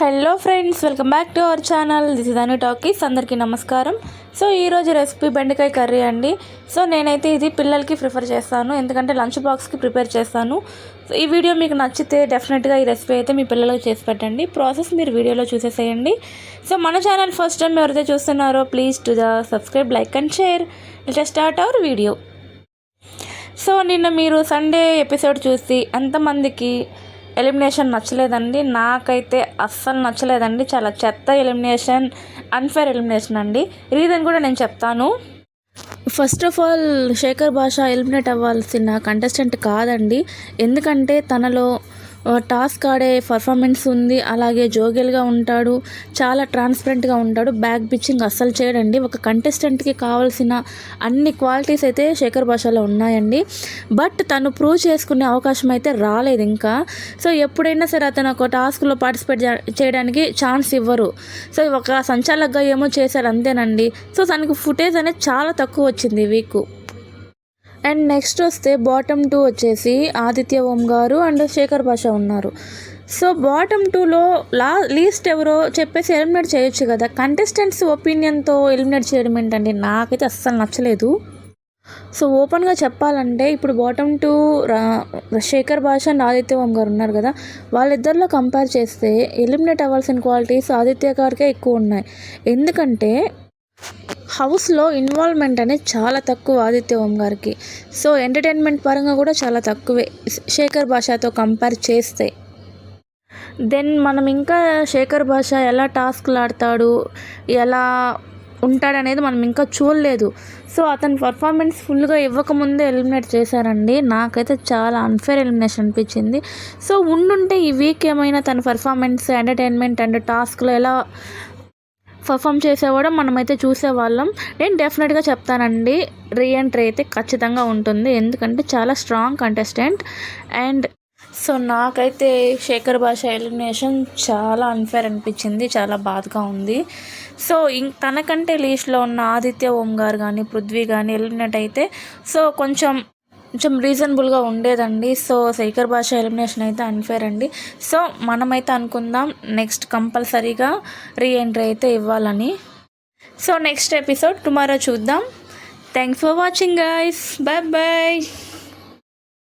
Hello friends welcome back to our channel. This is Anu talkies అందరికీ నమస్కారం. So ఈరోజు recipe బెండకాయ curry అండి. సో నేనైతే ఇది పిల్లలకి ప్రిఫర్ చేస్తాను. ఎందుకంటే లంచ్ బాక్స్కి ప్రిపేర్ చేస్తాను. సో ఈ వీడియో మీకు నచ్చితే డెఫినెట్గా ఈ రెసిపీ అయితే మీ పిల్లలకి చేసి పెట్టండి. ప్రాసెస్ మీరు వీడియోలో చూసేసేయండి. సో మన ఛానల్ ఫస్ట్ టైం ఎవరైతే చూస్తున్నారో please to the subscribe like and share it start our video so నిన్న మీరు సండే ఎపిసోడ్ చూసి ఎంతమందికి ఎలిమినేషన్ నచ్చలేదండి. నాకైతే అస్సలు నచ్చలేదండి. చాలా చెత్త ఎలిమినేషన్ అన్ఫేర్ ఎలిమినేషన్ అండి. రీజన్ కూడా నేను చెప్తాను. ఫస్ట్ ఆఫ్ ఆల్ శేఖర్ భాష ఎలిమినేట్ అవ్వాల్సిన కంటెస్టెంట్ కాదండి. ఎందుకంటే తనలో టాస్క్ ఆడే పర్ఫార్మెన్స్ ఉంది అలాగే జోగెల్గా ఉంటాడు చాలా ట్రాన్స్పరెంట్గా ఉంటాడు బ్యాక్ పిచ్చింగ్ అస్సలు చేయడండి. ఒక కంటెస్టెంట్కి కావాల్సిన అన్ని క్వాలిటీస్ అయితే శేఖర్ భాషలో ఉన్నాయండి. బట్ తను ప్రూవ్ చేసుకునే అవకాశం అయితే రాలేదు ఇంకా. సో ఎప్పుడైనా సరే అతను ఒక టాస్క్లో పార్టిసిపేట్ చేయడానికి ఛాన్స్ ఇవ్వరు. సో ఒక సంచాలకగా ఏమో చేశారు అంతేనండి. సో తనకు ఫుటేజ్ అనేది చాలా తక్కువ వచ్చింది వీకు వీక్. అండ్ నెక్స్ట్ వస్తే బాటమ్ టూ వచ్చేసి ఆదిత్య ఓం గారు అండ్ శేఖర్ భాష ఉన్నారు. సో బాటమ్ టూలో లా లీస్ట్ ఎవరో చెప్పేసి ఎలిమినేట్ చేయొచ్చు కదా. కంటెస్టెంట్స్ ఒపీనియన్తో ఎలిమినేట్ చేయడం ఏంటండి నాకైతే అస్సలు నచ్చలేదు. సో ఓపెన్గా చెప్పాలంటే ఇప్పుడు బాటమ్ టూ రా శేఖర్ భాష అండ్ ఆదిత్య ఓం గారు ఉన్నారు కదా. వాళ్ళిద్దరిలో కంపేర్ చేస్తే ఎలిమినేట్ అవ్వాల్సిన క్వాలిటీస్ ఆదిత్య గారికే ఎక్కువ ఉన్నాయి. ఎందుకంటే హౌస్లో ఇన్వాల్వ్మెంట్ అనేది చాలా తక్కువ ఆదిత్య ఓం గారికి. సో ఎంటర్టైన్మెంట్ పరంగా కూడా చాలా తక్కువే. శేఖర్ భాషతో కంపేర్ చేస్తే. దెన్ మనం ఇంకా శేఖర్ భాష ఎలా టాస్క్లు ఆడతాడు ఎలా ఉంటాడనేది మనం ఇంకా చూడలేదు. సో అతని పర్ఫార్మెన్స్ ఫుల్గా ఇవ్వకముందే ఎలిమినేట్ చేశారండి. నాకైతే చాలా అన్ఫేర్ ఎలిమినేషన్ అనిపించింది. సో ఉండుంటే ఈ వీక్ ఏమైనా తన పర్ఫార్మెన్స్ ఎంటర్టైన్మెంట్ అండ్ టాస్క్లో ఎలా పర్ఫామ్ చేసేవాడు మనమైతే చూసేవాళ్ళం నేను డెఫినెట్గా చెప్తానండి రీఎంట్రీ అయితే ఖచ్చితంగా ఉంటుంది. ఎందుకంటే చాలా స్ట్రాంగ్ కంటెస్టెంట్ అండ్ సో నాకైతే శేఖర్ భాష ఎలిమినేషన్ చాలా అన్ఫేర్ అనిపించింది చాలా బాధగా ఉంది. సో ఇం తనకంటే లీస్ట్లో ఉన్న ఆదిత్య ఓం గారు కానీ పృథ్వీ కానీ ఎలిమినేట్ అయితే సో కొంచెం కొంచెం రీజనబుల్గా ఉండేదండి. సో శేఖర్ భాష ఎలిమినేషన్ అయితే అన్ఫేర్ అండి. సో మనమైతే అనుకుందాం నెక్స్ట్ కంపల్సరీగా రీఎంట్రీ అయితే ఇవ్వాలని. సో నెక్స్ట్ ఎపిసోడ్ టుమారో చూద్దాం. Thanks for watching guys bye bye